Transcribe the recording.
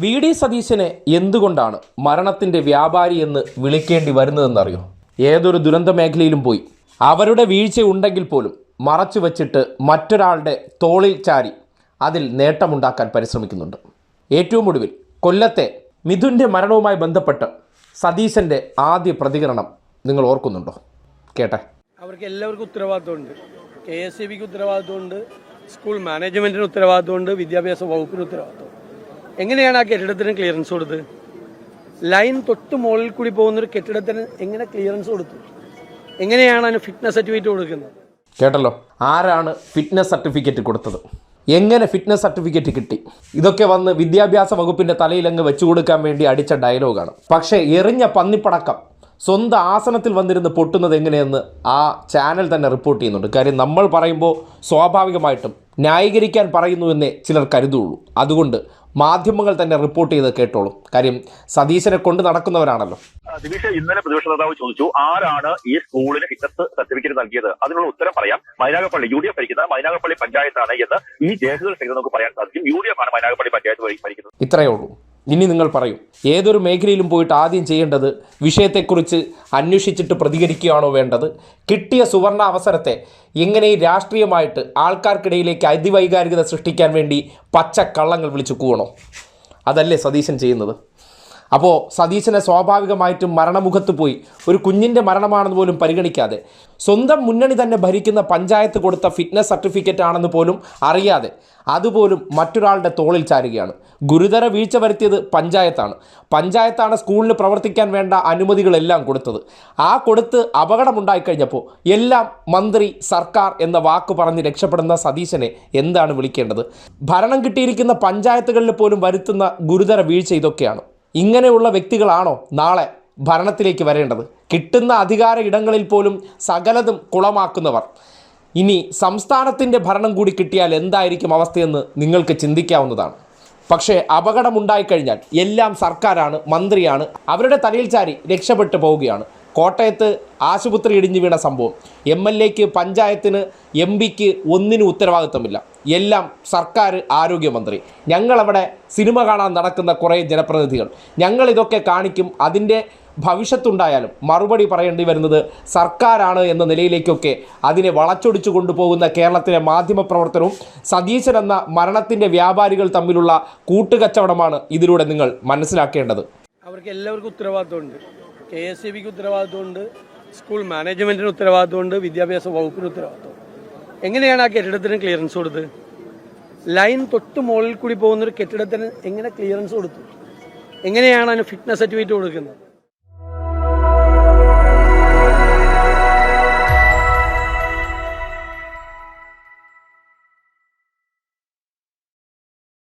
V D സതീശനെ എന്തുകൊണ്ടാണ് മരണത്തിന്റെ വ്യാപാരി എന്ന് വിളിക്കേണ്ടി വരുന്നതെന്നറിയോ? ഏതൊരു ദുരന്ത മേഖലയിലും പോയി. അവരുടെ വീഴ്ച ഉണ്ടെങ്കിൽ പോലും മറച്ചു വച്ചിട്ട് മറ്റൊരാളുടെ തോളിൽ ചാരി അതിൽ നേട്ടമുണ്ടാക്കാൻ പരിശ്രമിക്കുന്നുണ്ട്. ഏറ്റവും ഒടുവിൽ കൊല്ലത്തെ മിഥുന്റെ മരണവുമായി ബന്ധപ്പെട്ട് സതീശന്റെ ആദ്യ പ്രതികരണം നിങ്ങൾ ഓർക്കുന്നുണ്ടോ? കേട്ടെ. അവർക്ക് എല്ലാവർക്കും ഉത്തരവാദിത്തമുണ്ട് കെ എസ് സി ബിക്ക് ഉത്തരവാദിത്തമുണ്ട് സ്കൂൾ മാനേജ്മെന്റിന് ഉത്തരവാദിത്തമുണ്ട് വിദ്യാഭ്യാസ വകുപ്പിന് ഉത്തരവാദിത്തം എങ്ങനെയാണ് ആ കെട്ടിടത്തിന് ക്ലിയറൻസ് കൊടുത്തത് ലൈൻ തൊട്ട് മുകളിൽ കൂടി പോകുന്ന ഒരു കെട്ടിടത്തിന് എങ്ങനെ ക്ലിയറൻസ് കൊടുത്തു? എങ്ങനെയാണ് അതിന് ഫിറ്റ്നസ് സർട്ടിഫിക്കറ്റ് കൊടുക്കുന്നത്? കേട്ടല്ലോ. ആരാണ് ഫിറ്റ്നസ് സർട്ടിഫിക്കറ്റ് കൊടുത്തത്? എങ്ങനെ ഫിറ്റ്നസ് സർട്ടിഫിക്കറ്റ് കിട്ടി? ഇതൊക്കെ വന്ന് വിദ്യാഭ്യാസ വകുപ്പിന്റെ തലയിലങ്ങ് വെച്ചു കൊടുക്കാൻ വേണ്ടി അടിച്ച ഡയലോഗാണ് പക്ഷേ എറിഞ്ഞ പന്നിപ്പടക്കം സ്വന്തം ആസനത്തിൽ വന്നിരുന്ന് പൊട്ടുന്നത് എങ്ങനെയെന്ന് ആ ചാനൽ തന്നെ റിപ്പോർട്ട് ചെയ്യുന്നുണ്ട്. കാര്യം നമ്മൾ പറയുമ്പോൾ സ്വാഭാവികമായിട്ടും ന്യായീകരിക്കാൻ പറയുന്നു എന്നേ ചിലർ കരുതുള്ളൂ. അതുകൊണ്ട് മാധ്യമങ്ങൾ തന്നെ റിപ്പോർട്ട് ചെയ്ത് കേട്ടോളും. കാര്യം സതീശനെ കൊണ്ട് നടക്കുന്നവരാണല്ലോ. ദിനേശ് ഇന്നലെ പ്രതിപക്ഷ നേതാവ് ചോദിച്ചു ആരാണ് ഈ സ്കൂളിന് ഫിറ്റ്നസ് സർട്ടിഫിക്കറ്റ് നൽകിയത്? അതിനുള്ള ഉത്തരം പറയാം. മൈനാഗപ്പള്ളി യു ഡി എഫ് ഭരിക്കുന്ന മൈനാഗപ്പള്ളി പഞ്ചായത്താണ് എന്ന് ഈ രേഖകൾ സഹിതം നമുക്ക് പറയാൻ സാധിക്കും. യു ഡി എഫ് ആണ് മൈനാഗപ്പള്ളി പഞ്ചായത്ത് ഭരി- ഭരിക്കുന്നത്. ഇത്രയേ ഉള്ളൂ. ഇനി നിങ്ങൾ പറയും ഏതൊരു മേഖലയിലും പോയിട്ട് ആദ്യം ചെയ്യേണ്ടത് വിഷയത്തെക്കുറിച്ച് അന്വേഷിച്ചിട്ട് പ്രതികരിക്കുകയാണോ വേണ്ടത്? കിട്ടിയ സുവർണ അവസരത്തെ എങ്ങനെ രാഷ്ട്രീയമായിട്ട് ആൾക്കാർക്കിടയിലേക്ക് അതിവൈകാരികത സൃഷ്ടിക്കാൻ വേണ്ടി പച്ചക്കള്ളങ്ങൾ വിളിച്ചു കൂവണോ? അതല്ലേ സതീശൻ ചെയ്യുന്നത്. അപ്പോൾ സതീശനെ സ്വാഭാവികമായിട്ടും മരണമുഖത്ത് പോയി. ഒരു കുഞ്ഞിന്റെ മരണമാണെന്ന് പോലും പരിഗണിക്കാതെ. സ്വന്തം മുന്നണി തന്നെ ഭരിക്കുന്ന പഞ്ചായത്ത് കൊടുത്ത ഫിറ്റ്നസ് സർട്ടിഫിക്കറ്റ് ആണെന്ന് പോലും അറിയാതെ അതുപോലും മറ്റൊരാളുടെ തോളിൽ ചാരുകയാണ്. ഗുരുതര വീഴ്ച വരുത്തിയത് പഞ്ചായത്താണ്. പഞ്ചായത്താണ് സ്കൂളിന് പ്രവർത്തിക്കാൻ വേണ്ട അനുമതികളെല്ലാം കൊടുത്തത്. ആ കൊടുത്ത് അപകടമുണ്ടായിക്കഴിഞ്ഞപ്പോൾ എല്ലാം മന്ത്രി സർക്കാർ എന്ന വാക്ക് പറഞ്ഞ് രക്ഷപ്പെടുന്ന സതീശനെ എന്താണ് വിളിക്കേണ്ടത്? ഭരണം കിട്ടിയിരിക്കുന്ന പഞ്ചായത്തുകളിൽ പോലും വരുത്തുന്ന ഗുരുതര വീഴ്ച ഇതൊക്കെയാണ്. ഇങ്ങനെയുള്ള വ്യക്തികളാണോ നാളെ ഭരണത്തിലേക്ക് വരേണ്ടത്? കിട്ടുന്ന അധികാര ഇടങ്ങളിൽ പോലും സകലതും കുളമാക്കുന്നവർ. ഇനി സംസ്ഥാനത്തിന്റെ ഭരണം കൂടി കിട്ടിയാൽ എന്തായിരിക്കും അവസ്ഥയെന്ന് നിങ്ങൾക്ക് ചിന്തിക്കാവുന്നതാണ്. പക്ഷേ അപകടമുണ്ടായിക്കഴിഞ്ഞാൽ എല്ലാം സർക്കാരാണ് മന്ത്രിയാണ് അവരുടെ തലയിൽ ചാരി രക്ഷപ്പെട്ടു പോവുകയാണ്. കോട്ടയത്ത് ആശുപത്രി ഇടിഞ്ഞു വീണ സംഭവം. എം എൽ എക്ക് പഞ്ചായത്തിന് എം പിക്ക് ഒന്നിനും ഉത്തരവാദിത്തമില്ല. എല്ലാം സർക്കാർ ആരോഗ്യമന്ത്രി. ഞങ്ങളവിടെ സിനിമ കാണാൻ നടക്കുന്ന കുറേ ജനപ്രതിനിധികൾ. ഞങ്ങളിതൊക്കെ കാണിക്കും അതിന്റെ ഭവിഷ്യത്തുണ്ടായാലും. മറുപടി പറയേണ്ടി വരുന്നത് സർക്കാരാണ് എന്ന നിലയിലേക്കൊക്കെ അതിനെ വളച്ചൊടിച്ചു കൊണ്ടുപോകുന്ന കേരളത്തിലെ മാധ്യമപ്രവർത്തനവും സതീശൻ എന്ന മരണത്തിന്റെ വ്യാപാരികൾ തമ്മിലുള്ള കൂട്ടുകച്ചവടമാണ് ഇതിലൂടെ നിങ്ങൾ മനസ്സിലാക്കേണ്ടത്. അവർക്ക് എല്ലാവർക്കും ഉത്തരവാദിത്തമുണ്ട് കെ എസ് സി ബിക്ക് ഉത്തരവാദിത്വമുണ്ട് സ്കൂൾ മാനേജ്മെന്റിന് ഉത്തരവാദിത്വമുണ്ട് വിദ്യാഭ്യാസ വകുപ്പിന് ഉത്തരവാദിത്തം എങ്ങനെയാണ് ആ കെട്ടിടത്തിന് ക്ലിയറൻസ് കൊടുത്തത്? ലൈൻ തൊട്ട് മുകളിൽ കൂടി പോകുന്ന ഒരു കെട്ടിടത്തിന് എങ്ങനെ ക്ലിയറൻസ് കൊടുത്തു? എങ്ങനെയാണ് അതിന് ഫിറ്റ്നസ് സർട്ടിഫിക്കറ്റ് കൊടുക്കുന്നത്?